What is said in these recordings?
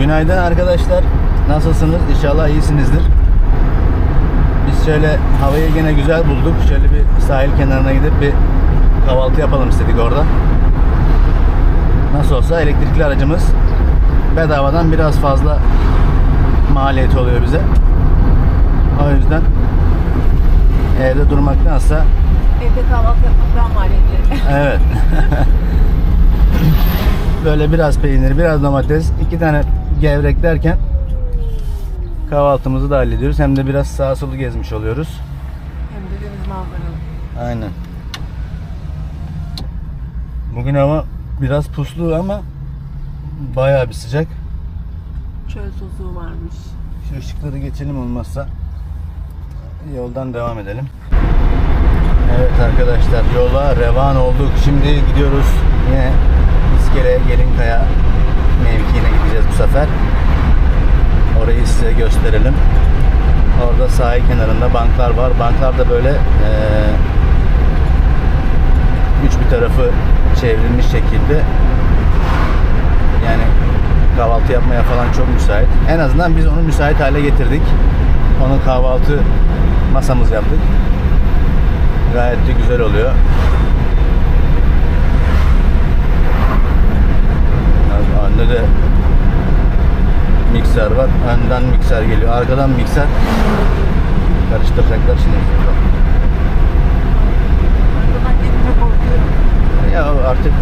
Günaydın arkadaşlar. Nasılsınız? İnşallah iyisinizdir. Biz şöyle havayı yine güzel bulduk. Şöyle bir sahil kenarına gidip bir kahvaltı yapalım istedik orada. Nasıl olsa elektrikli aracımız bedavadan biraz fazla maliyeti oluyor bize. O yüzden evde durmaktansa Evde kahvaltı yapmak daha maliyetli. Evet. Böyle biraz peynir, biraz domates, iki tane gevrek derken kahvaltımızı da hallediyoruz. Hem de biraz sağa solu gezmiş oluyoruz. Hem de deniz manzaralı. Aynen. Bugün hava biraz puslu ama bayağı bir sıcak. Çöl sosuğu varmış. Şu ışıkları geçelim olmazsa yoldan devam edelim. Evet arkadaşlar yola revan olduk. Şimdi gidiyoruz yine İskele Gelinkaya mevkiine gideceğiz bu sefer. Orayı size gösterelim. Orada sahil kenarında banklar var. Banklar da böyle eee, üç bir tarafı çevrilmiş şekilde yani kahvaltı yapmaya falan çok müsait. En azından biz onu müsait hale getirdik. Onu kahvaltı masamız yaptık. Gayet de güzel oluyor. Abi Önde de mikser var. Önden mikser geliyor. Arkadan mikser. Karıştıracaklar şimdi. Ya artık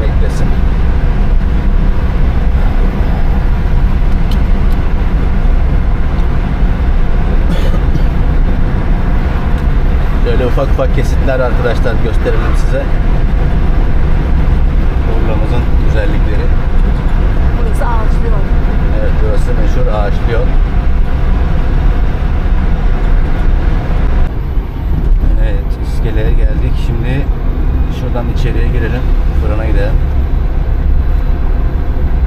beklesin. Böyle ufak ufak kesitler arkadaşlar gösterelim size. Urla'mızın güzellikleri. Burası ağaçlı yol. Evet burası meşhur ağaçlı yol. Evet iskeleye geldik. Şimdi şuradan içeriye girelim. Fırına gidelim.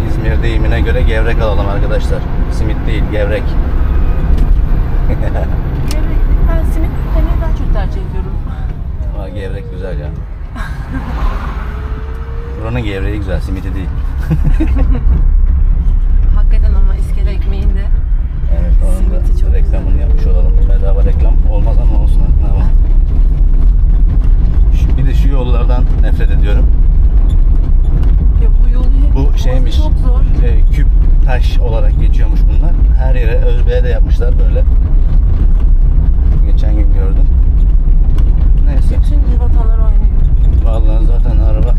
İzmir deyimine göre gevrek alalım arkadaşlar. Simit değil gevrek. Gevrek. Ben simit daha çok tercih ediyorum. Ama gevrek güzel ya. Buranın gevreği güzel, simiti değil. Hakikaten ama iskele ekmeğinde Evet, onun da Simiti çok reklamını yapmış olalım. Bedava reklam olmaz ama olsun. Ne yapalım. Şu- Bir de şu yollardan nefret ediyorum. ya bu yolu Bu şeymiş. Çok zor. e, küp taş olarak geçiyormuş bunlar. Her yere Özbe'ye de yapmışlar böyle. Geçen gün gördüm. Neyse. Bütün civatalar oynuyor. Vallahi zaten araba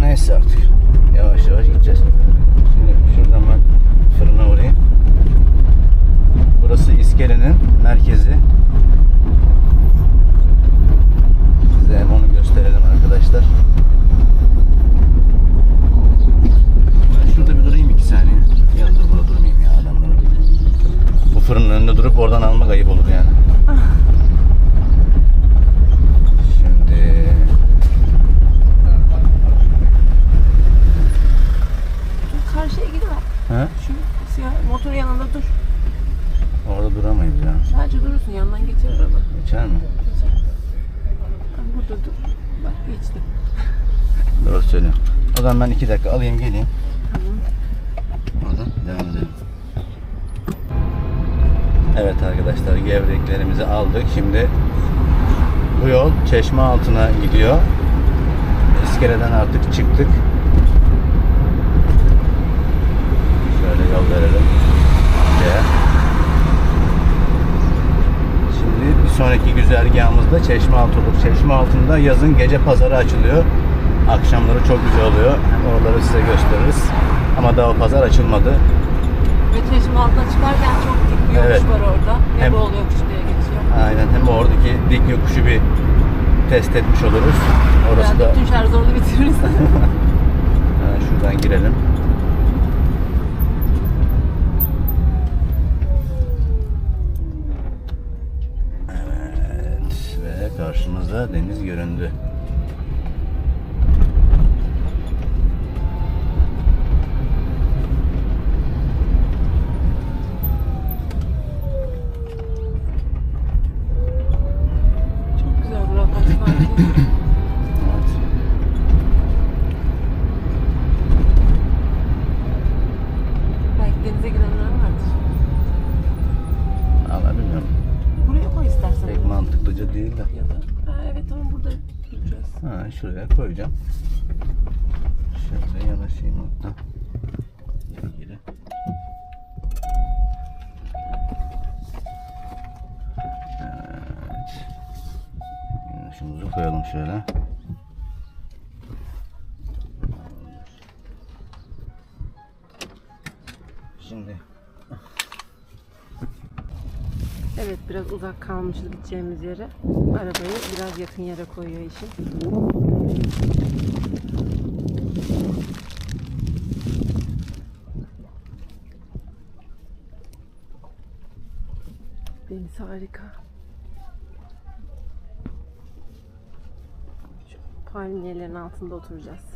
Neyse artık. Yavaş yavaş gideceğiz. Şimdi şuradan ben fırına uğrayayım. Burası İskele'nin merkezi. Size hem onu gösterelim arkadaşlar. Ben şurada bir durayım iki saniye. Ya dur burada durmayayım ya adamları. Bu fırının önünde durup oradan almak ayıp olur yani. Şimdi Şu karşıya gidiver. ha? Şu siyah motorun yanında dur. Orada duramayız ya. Sadece durursun yandan geçer araba. Geçer mi? Geçer. Ha, Burada dur. Bak geçti. Doğru zaman ben iki dakika alayım geleyim. Oradan devam edelim. Evet arkadaşlar gevreklerimizi aldık. Şimdi bu yol çeşme altına gidiyor. İskeleden artık çıktık. Şöyle yol verelim. Şimdi bir sonraki güzergahımızda çeşme altı olur. Çeşme altında yazın gece pazarı açılıyor. Akşamları çok güzel oluyor. Oraları size gösteririz. Ama daha pazar açılmadı. Ve çeşme altına çıkarken çok dik bir yokuş Evet. var orada. Hem- Nebol yokuş diye geçiyor. Aynen hem oradaki dik yokuşu bir test etmiş oluruz. Orası Herhalde da bütün şarjörünü bitiririz. Ha, şuradan girelim. Evet ve karşımızda deniz göründü. Ha, şuraya koyacağım. Şöyle yanaşayım hatta. Geri. Evet. Yanaşımızı koyalım şöyle. Şimdi Evet biraz uzak kalmışız gideceğimiz yere. Arabayı biraz yakın yere koyuyor işin. Deniz harika. Şu palmiyelerin altında oturacağız.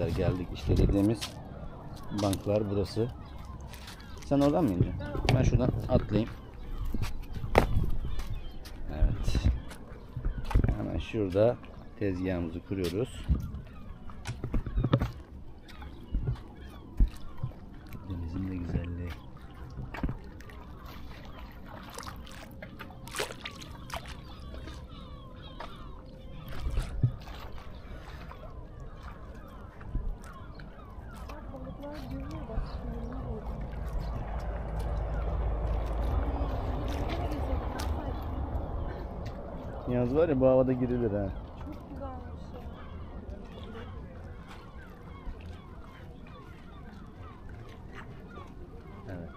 arkadaşlar geldik işte dediğimiz banklar burası. Sen oradan mı ineceksin? Ben şuradan atlayayım. Evet. Hemen şurada tezgahımızı kuruyoruz. Yaz var ya bu havada girilir ha. Evet.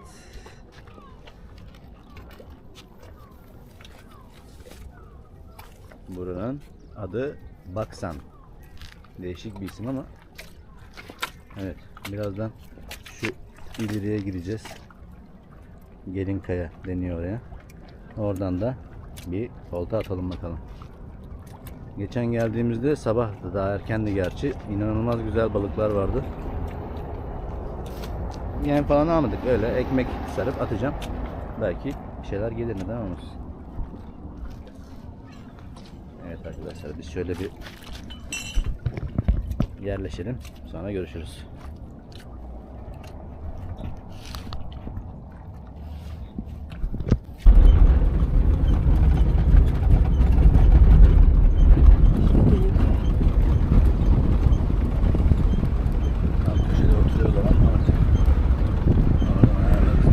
Buranın adı Baksan. Değişik bir isim ama Evet birazdan şu ileriye gireceğiz. Gelinkaya deniyor oraya. Oradan da bir olta atalım bakalım. Geçen geldiğimizde sabah daha erkendi gerçi. İnanılmaz güzel balıklar vardı. Yem falan almadık. Öyle ekmek sarıp atacağım. Belki bir şeyler gelir neden olmasın. Evet arkadaşlar biz şöyle bir yerleşelim. Sonra görüşürüz. Tam köşede oturuyorlar ama artık oradan ayarlarız.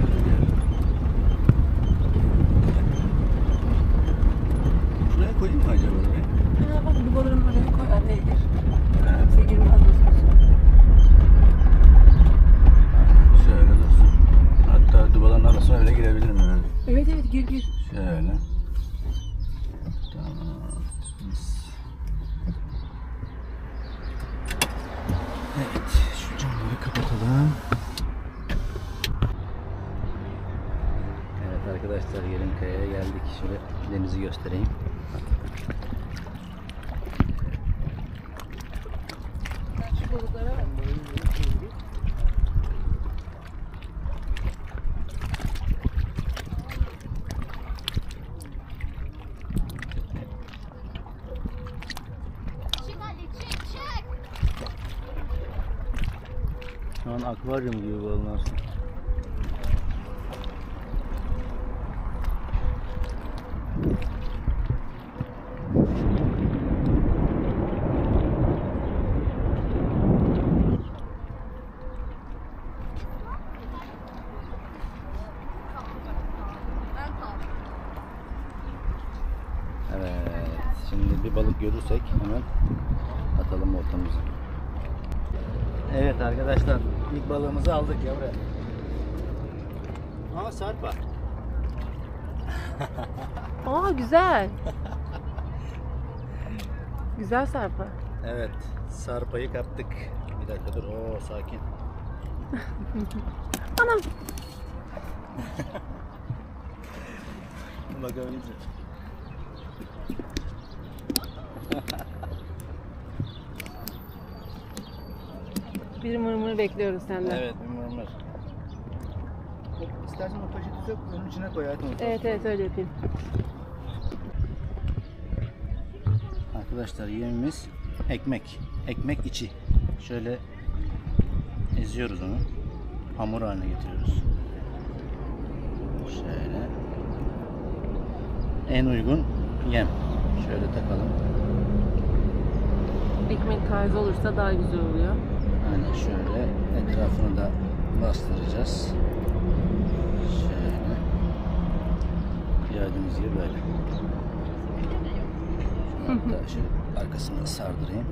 Şuraya koyayım mı acaba oraya? Ha, bak dubaların oraya koy anne gir. Kimse girmez nasıl Şöyle dursun. Hatta arasına öyle girebilirim herhalde. Evet evet gir gir. Şöyle. Tamam. Evet, şu camları kapatalım. Evet arkadaşlar Yelinkaya'ya geldik. Şöyle denizi göstereyim. Şu balıklara bak. Şu an akvaryum gibi balıklar. Evet. Şimdi bir balık görürsek hemen atalım ortamıza. Evet arkadaşlar ilk balığımızı aldık ya buraya. Aa sarpa. Aa güzel. güzel sarpa. Evet sarpayı kaptık. Bir dakika dur. Oo sakin. Anam. Bakabilecek. Bir mırmır bekliyoruz senden. Evet bir mırmır. İstersen o poşeti sök onun içine koy hayatım. Evet evet öyle yapayım. Arkadaşlar yemimiz ekmek. Ekmek içi. Şöyle eziyoruz onu. Hamur haline getiriyoruz. Şöyle. En uygun yem. Şöyle takalım. Ekmek taze olursa daha güzel oluyor. Aynen şöyle etrafını da bastıracağız. Şöyle. Gördüğünüz gibi böyle. Hatta şu arkasını sardırayım.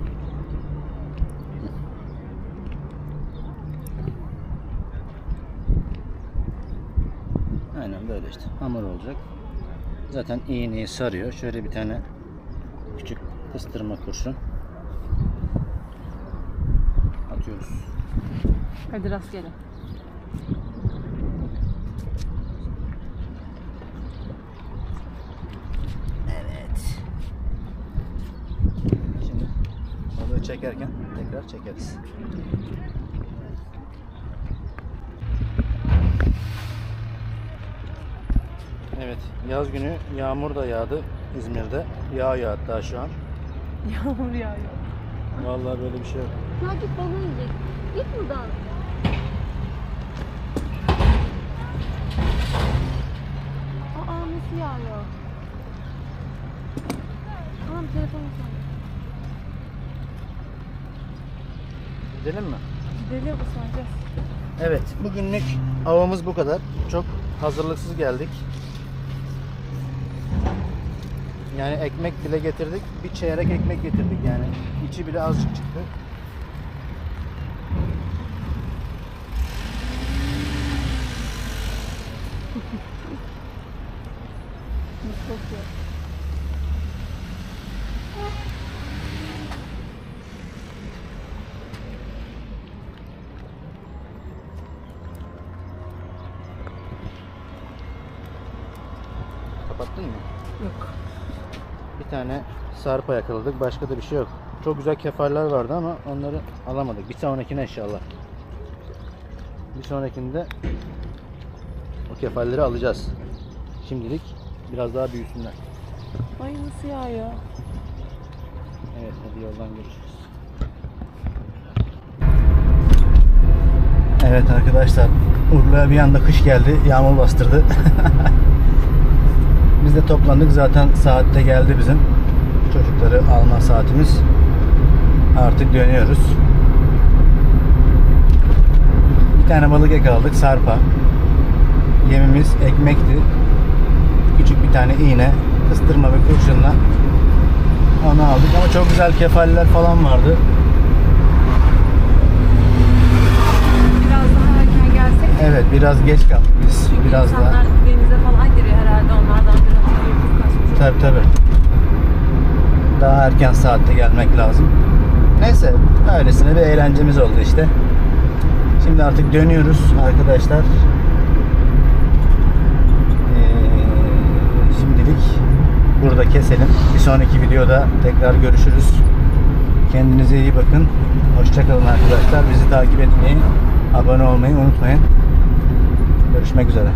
Aynen böyle işte hamur olacak. Zaten iğneyi sarıyor. Şöyle bir tane küçük kıstırma kurşun atıyoruz. Hadi rastgele. Evet. Şimdi balığı çekerken tekrar çekeriz. Evet, yaz günü yağmur da yağdı İzmir'de. Yağıyor hatta şu an. Yağmur yağıyor. Vallahi böyle bir şey yok. Git balığı yiyecek. Git buradan. Aa nasıl yağıyor? Tamam telefonu çalıyor. Gidelim mi? Gidelim ıslanacağız. Evet, bugünlük avımız bu kadar. Çok hazırlıksız geldik. Yani ekmek bile getirdik. Bir çeyrek ekmek getirdik yani. İçi bile azıcık çıktı. Kokuyor. Kapattın mı? Yok. Bir tane sarpa yakaladık. Başka da bir şey yok. Çok güzel kefaller vardı ama onları alamadık. Bir sonrakine inşallah. Bir sonrakinde o kefalleri alacağız. Şimdilik biraz daha büyüsünler. Ay nasıl yağıyor? Evet hadi yoldan görüşürüz. Evet arkadaşlar Urla'ya bir anda kış geldi. Yağmur bastırdı. Biz de toplandık. Zaten saatte geldi bizim. Çocukları alma saatimiz. Artık dönüyoruz. Bir tane balık yakaladık. Sarpa. Yemimiz ekmekti. Küçük bir tane iğne. Kıstırma ve kurşunla onu aldık ama çok güzel kefaller falan vardı. Biraz daha erken gelsek. Evet biraz geç kaldık biz. Çünkü biraz daha. denize falan giriyor herhalde onlardan biraz uykup kaçmış. Daha erken saatte gelmek lazım. Neyse öylesine bir eğlencemiz oldu işte. Şimdi artık dönüyoruz arkadaşlar. Ee, şimdilik burada keselim. Bir sonraki videoda tekrar görüşürüz. Kendinize iyi bakın. Hoşçakalın arkadaşlar. Bizi takip etmeyi, abone olmayı unutmayın. Görüşmek üzere.